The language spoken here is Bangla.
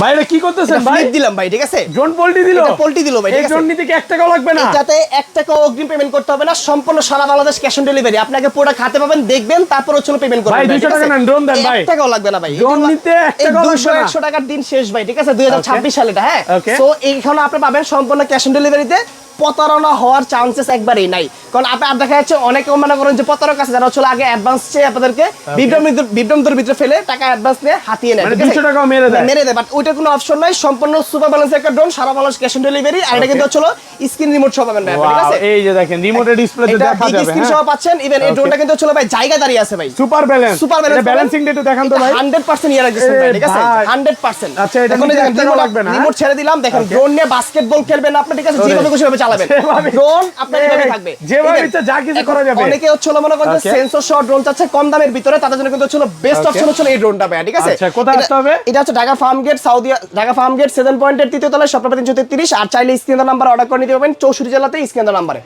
ভাই এটা কি করতেছেন ভাই? দিলাম ভাই ঠিক আছে? ড্রোন পোল্টি দিল? এটা পোল্টি দিল ভাই, ঠিক আছে? ড্রোন নিতে কি এক টাকাও লাগবে না? এটাতে এক টাকা অগ্রিম পেমেন্ট করতে হবে না সম্পূর্ণ সারা বাংলাদেশ ক্যাশ অন ডেলিভারি আপনাকে পুরো খাতে পাবেন দেখবেন তারপর হচ্ছে পেমেন্ট করবেন ভাই, 200 টাকা নেন, দেন ভাই। এক টাকাও লাগবে না ভাই নিতে এক এই টাকাও লাগবে না। 100 টাকার দিন শেষ ভাই ঠিক আছে? 2026 সালে এটা হ্যাঁ. সো এইখানে আপনি পাবেন সম্পূর্ণ ক্যাশ অন ডেলিভারিতে প্রতারণা হওয়ার চান্সেস একবারেই নাই। কারণ দেখা যাচ্ছে অনেকে মনে করেন যে প্রতারক আছে যারা হচ্ছে আগে অ্যাডভান্স চেয়ে আপনাদেরকে বিভ্রম বিভ্রমদের ভিতরে ফেলে টাকা অ্যাডভান্স নিয়ে হাতিয়ে নেয় মানে? 200 টাকাও মেরে দেয়। মেরে দেয় বাট কোনো অপশন নাই। সম্পূর্ণ সুপার ব্যালেন্স একটা ড্রোন সারা বাংলাদেশ ক্যাশ অন ডেলিভারি আর এটা কিন্তু স্ক্রিন রিমোট সহ পাবেন ঠিক আছে? এই যে দেখেন রিমোটে এটা দেখা যাবে স্ক্রিন হ্যাঁ? সহ পাচ্ছেন। ইভেন এই ড্রোনটা কিন্তু ভাই জায়গা দাঁড়িয়ে আছে ভাই। Super balance super balance balancing একটু দেখান তো ভাই। 100% ইয়ে রাখতেছেন ঠিক আছে? 100% আচ্ছা, এটা remote- লাগবে না, remote ছেড়ে দিলাম দেখেন ড্রোন নিয়ে বাস্কেটবল খেলবেন আপনি ঠিক আছে। যেভাবে খুশি ভাবে চালাবেন। ড্রোন আপনার থাকবে। ইচ্ছা যা কিছু করা যাবে। অনেকে হচ্ছে মনে করেন সেন্সর সহ ড্রোন চাচ্ছে কম দামের ভিতরে তাদের জন্য কিন্তু হচ্ছে বেস্ট অপশন হচ্ছে এই ড্রোনটা ভাই ঠিক আছে আচ্ছা, কোথায় এটা- আসতে হবে? এটা হচ্ছে Dhaka farm gate Saudi Dhaka farm gate seven পয়েন্টের তৃতীয় তলায় সপ্তাহ তিনশো তেত্রিশ আর চাইলে স্ক্রিন নাম্বার অর্ডার করে নিতে পারবেন চৌষট্টি জেলাতে স্কেন্দ্র নাম্বারে